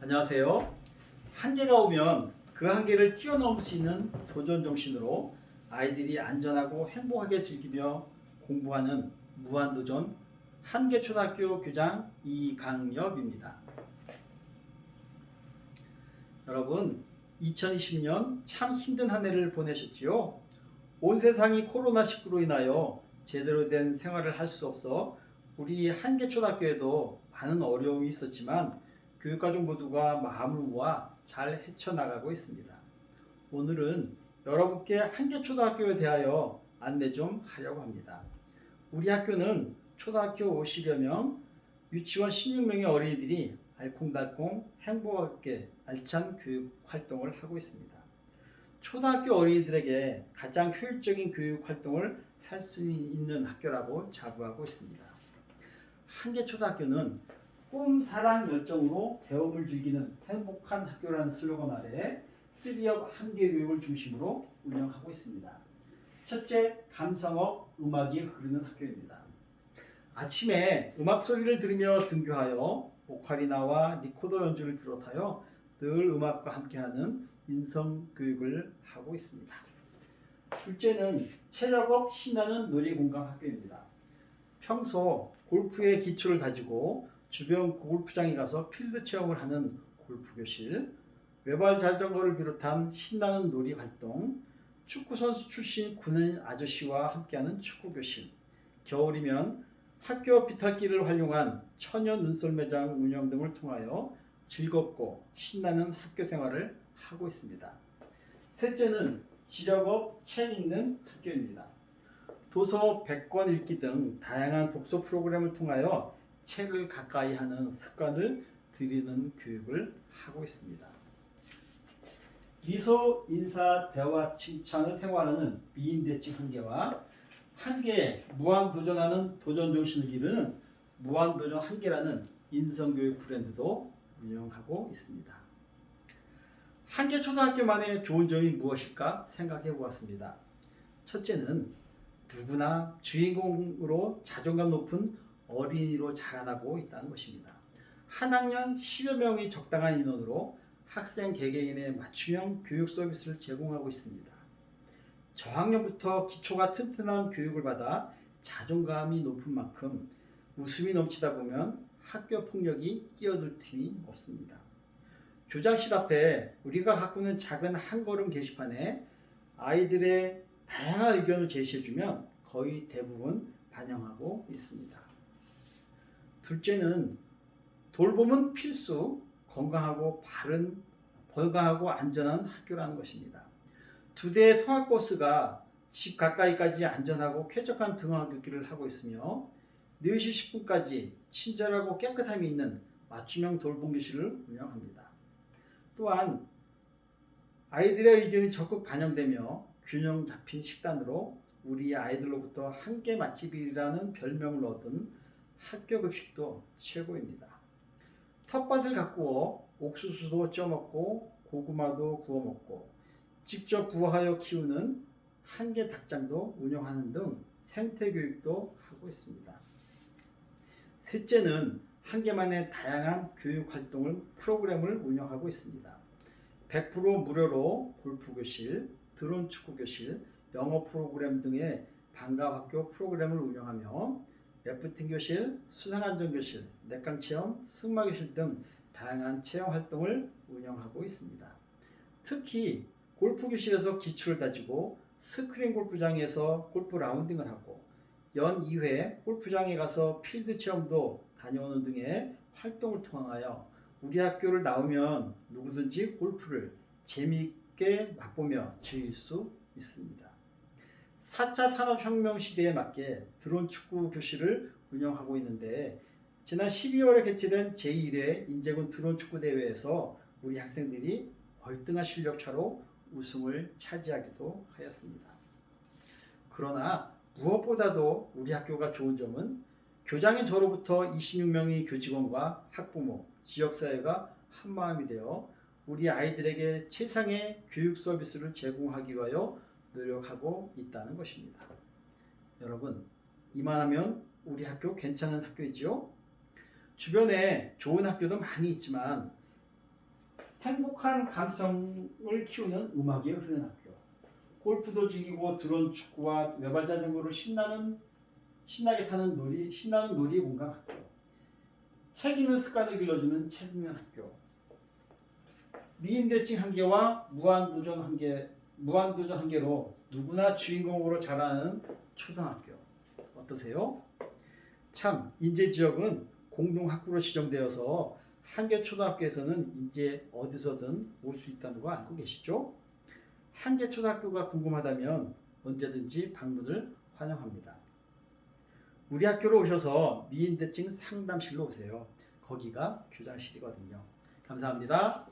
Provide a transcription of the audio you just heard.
안녕하세요. 한계가 오면 그 한계를 뛰어넘을 수 있는 도전 정신으로 아이들이 안전하고 행복하게 즐기며 공부하는 무한도전 한계초등학교 교장 이강엽입니다. 여러분, 2020년 참 힘든 한 해를 보내셨지요? 온 세상이 코로나19로 인하여 제대로 된 생활을 할 수 없어 우리 한계초등학교에도 많은 어려움이 있었지만 교육가족 모두가 마음을 모아 잘 헤쳐나가고 있습니다. 오늘은 여러분께 한계초등학교에 대하여 안내 좀 하려고 합니다. 우리 학교는 초등학교 50여 명, 유치원 16명의 어린이들이 알콩달콩 행복하게 알찬 교육 활동을 하고 있습니다. 초등학교 어린이들에게 가장 효율적인 교육 활동을 할 수 있는 학교라고 자부하고 있습니다. 한계초등학교는 꿈, 사랑, 열정으로 배움을 즐기는 행복한 학교라는 슬로건 아래 쓰리업 한계교육을 중심으로 운영하고 있습니다. 첫째, 감성업 음악이 흐르는 학교입니다. 아침에 음악 소리를 들으며 등교하여 오카리나와 리코더 연주를 비롯하여 늘 음악과 함께하는 인성 교육을 하고 있습니다. 둘째는 체력업 신나는 놀이공간 학교입니다. 평소 골프의 기초를 다지고 주변 골프장에 가서 필드 체험을 하는 골프 교실, 외발 자전거를 비롯한 신나는 놀이 활동, 축구 선수 출신 군인 아저씨와 함께하는 축구 교실, 겨울이면 학교 비탈길을 활용한 천연 눈썰 매장 운영 등을 통하여 즐겁고 신나는 학교 생활을 하고 있습니다. 셋째는 지력업 책 읽는 학교입니다. 도서 100권 읽기 등 다양한 독서 프로그램을 통하여 책을 가까이 하는 습관을 들이는 교육을 하고 있습니다. 미소, 인사, 대화, 칭찬을 생활하는 미인 대칭 한계와 한계에 무한 도전하는 도전 정신을 기르는 무한 도전 한계라는 인성교육 브랜드도 운영하고 있습니다. 한계 초등학교만의 좋은 점이 무엇일까 생각해 보았습니다. 첫째는 누구나 주인공으로 자존감 높은 어린이로 자라나고 있다는 것입니다. 한 학년 10여 명이 적당한 인원으로 학생 개개인의 맞춤형 교육 서비스를 제공하고 있습니다. 저학년부터 기초가 튼튼한 교육을 받아 자존감이 높은 만큼 웃음이 넘치다 보면 학교 폭력이 끼어들 틈이 없습니다. 교장실 앞에 우리가 가꾸는 작은 한 걸음 게시판에 아이들의 다양한 의견을 제시해주면 거의 대부분 반영하고 있습니다. 둘째는 돌봄은 필수, 건강하고 바른, 건강하고 안전한 학교라는 것입니다. 두 대의 통학버스가 집 가까이까지 안전하고 쾌적한 등하교길을 하고 있으며 4시 10분까지 친절하고 깨끗함이 있는 맞춤형 돌봄 교실을 운영합니다. 또한 아이들의 의견이 적극 반영되며 균형 잡힌 식단으로 우리 아이들로부터 한끼 맛집이라는 별명을 얻은 학교 급식도 최고입니다. 텃밭을 가꾸어 옥수수도 쪄 먹고 고구마도 구워 먹고 직접 부화하여 키우는 한계 닭장도 운영하는 등 생태 교육도 하고 있습니다. 셋째는 한계만의 다양한 교육 활동을 프로그램을 운영하고 있습니다. 100% 무료로 골프 교실, 드론 축구 교실, 영어 프로그램 등의 방과 학교 프로그램을 운영하며 래프팅 교실, 수상안전 교실, 내강 체험, 승마 교실 등 다양한 체험 활동을 운영하고 있습니다. 특히 골프 교실에서 기초를 다지고 스크린 골프장에서 골프 라운딩을 하고 연 2회 골프장에 가서 필드 체험도 다녀오는 등의 활동을 통하여 우리 학교를 나오면 누구든지 골프를 재미있게 맛보며 즐길 수 있습니다. 4차 산업혁명 시대에 맞게 드론 축구 교실을 운영하고 있는데 지난 12월에 개최된 제1회 인제군 드론 축구 대회에서 우리 학생들이 월등한 실력 차로 우승을 차지하기도 하였습니다. 그러나 무엇보다도 우리 학교가 좋은 점은 교장인 저로부터 26명의 교직원과 학부모, 지역사회가 한마음이 되어 우리 아이들에게 최상의 교육 서비스를 제공하기 위하여 노력하고 있다는 것입니다. 여러분, 이만하면 우리 학교 괜찮은 학교이지요? 주변에 좋은 학교도 많이 있지만 행복한 감성을 키우는 음악이 흐르는 학교. 골프도 즐기고 드론 축구와 외발 자전거를 신나는 신나게 타는 놀이 신나는 놀이의 공간 학교. 책 읽는 습관을 길러주는 책 읽는 학교. 미인대칭 한계와 무한도전 한계 무한도전 한계로 누구나 주인공으로 자라는 초등학교. 어떠세요? 참 인제 지역은 공동 학구로 지정되어서 한계 초등학교에서는 인제 어디서든 올 수 있다는 거 알고 계시죠? 한계 초등학교가 궁금하다면 언제든지 방문을 환영합니다. 우리 학교로 오셔서 미인대칭 상담실로 오세요. 거기가 교장실이거든요. 감사합니다.